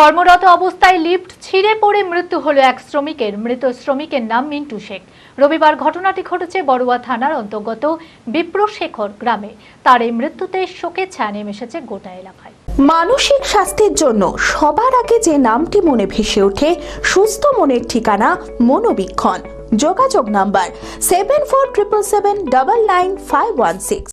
কর্মরত অবস্থায় লিফট ছিঁড়ে পড়ে মৃত্যু হলো এক শ্রমিকের। মৃত শ্রমিকের নাম মিন্টু শেখ। রবিবার ঘটনাটি ঘটেছে বড়ুয়া থানার অন্তর্গত বিপ্রশেখর গ্রামে। তার এই মৃত্যুতে শোকের ছায়া নেমে এসেছে গোটা এলাকায়। মানসিক স্বাস্থ্যের জন্য সবার আগে যে নামটি মনে ভেসে ওঠে, সুস্থ মনের ঠিকানা মনোবীক্ষণ। যোগাযোগ number seven four triple seven double nine five one six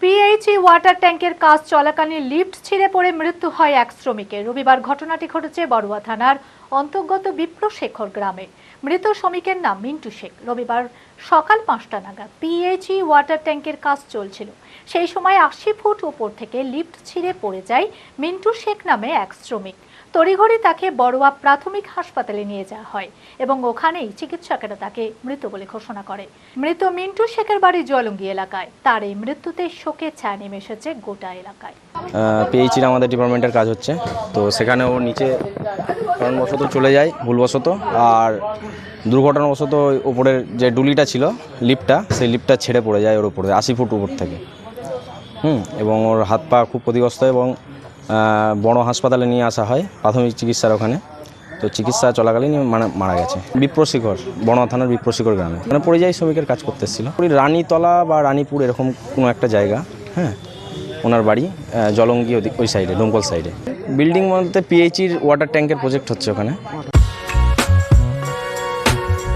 PHE water ট্যাঙ্কের কাজ চলাকালীন লিফট ছিঁড়ে পড়ে মৃত্যু হয় এক শ্রমিকের রবিবার ঘটনাটি ঘটেছে বড়ুয়া থানার অন্তর্গত বিপ্রশেখর গ্রামে। মৃত শ্রমিকের নাম মিন্টু শেখ। রবিবার সকাল পাঁচটা নাগাদ পিএইচই ওয়াটার ট্যাঙ্কের কাজ চলছিল। সেই সময় আশি ফুট উপর থেকে লিফট ছিঁড়ে পড়ে যায় মিন্টু শেখ নামে এক শ্রমিক। তড়িঘড়ি তাকে বড়ুয়া প্রাথমিক হাসপাতালে নিয়ে যাওয়া হয় এবং ওখানেই চিকিৎসকেরা তাকে মৃত বলে ঘোষণা করে। মৃত মিন্টু শেখের বাড়ি জলঙ্গি এলাকায়। তার এই মৃত্যুতে শোকের ছায়া নেমে এসেছে গোটা এলাকায়। পিএইচির আমাদের ডিপার্টমেন্টের কাজ হচ্ছে। তো সেখানে ও নিচে কারণবশত চলে যায়, ভুলবশত। আর দুর্ঘটনাবশত ওপরের যে ডুলিটা ছিল, লিফটটা, সেই লিফটটা ছেড়ে পড়ে যায় ওর উপরে আশি ফুট উপর থেকে। হুম, এবং ওর হাত পা খুব ক্ষতিগ্রস্ত এবং বড় হাসপাতালে নিয়ে আসা হয়, প্রাথমিক চিকিৎসার ওখানে। তো চিকিৎসা চলাকালীন মানে মারা গেছে। বিপ্রশিখর বনা থানার বিপ্রশিখর গ্রামে। মানে পরিযায়ী শ্রমিকের কাজ করতেছিল। ওই রানীতলা বা রানীপুর এরকম কোনো একটা জায়গা হ্যাঁ ওনার বাড়ি জলঙ্গি ওই সাইডে ডোমকল সাইডে বিল্ডিং বলতে পিএইচির ওয়াটার ট্যাঙ্কের প্রজেক্ট হচ্ছে ওখানে।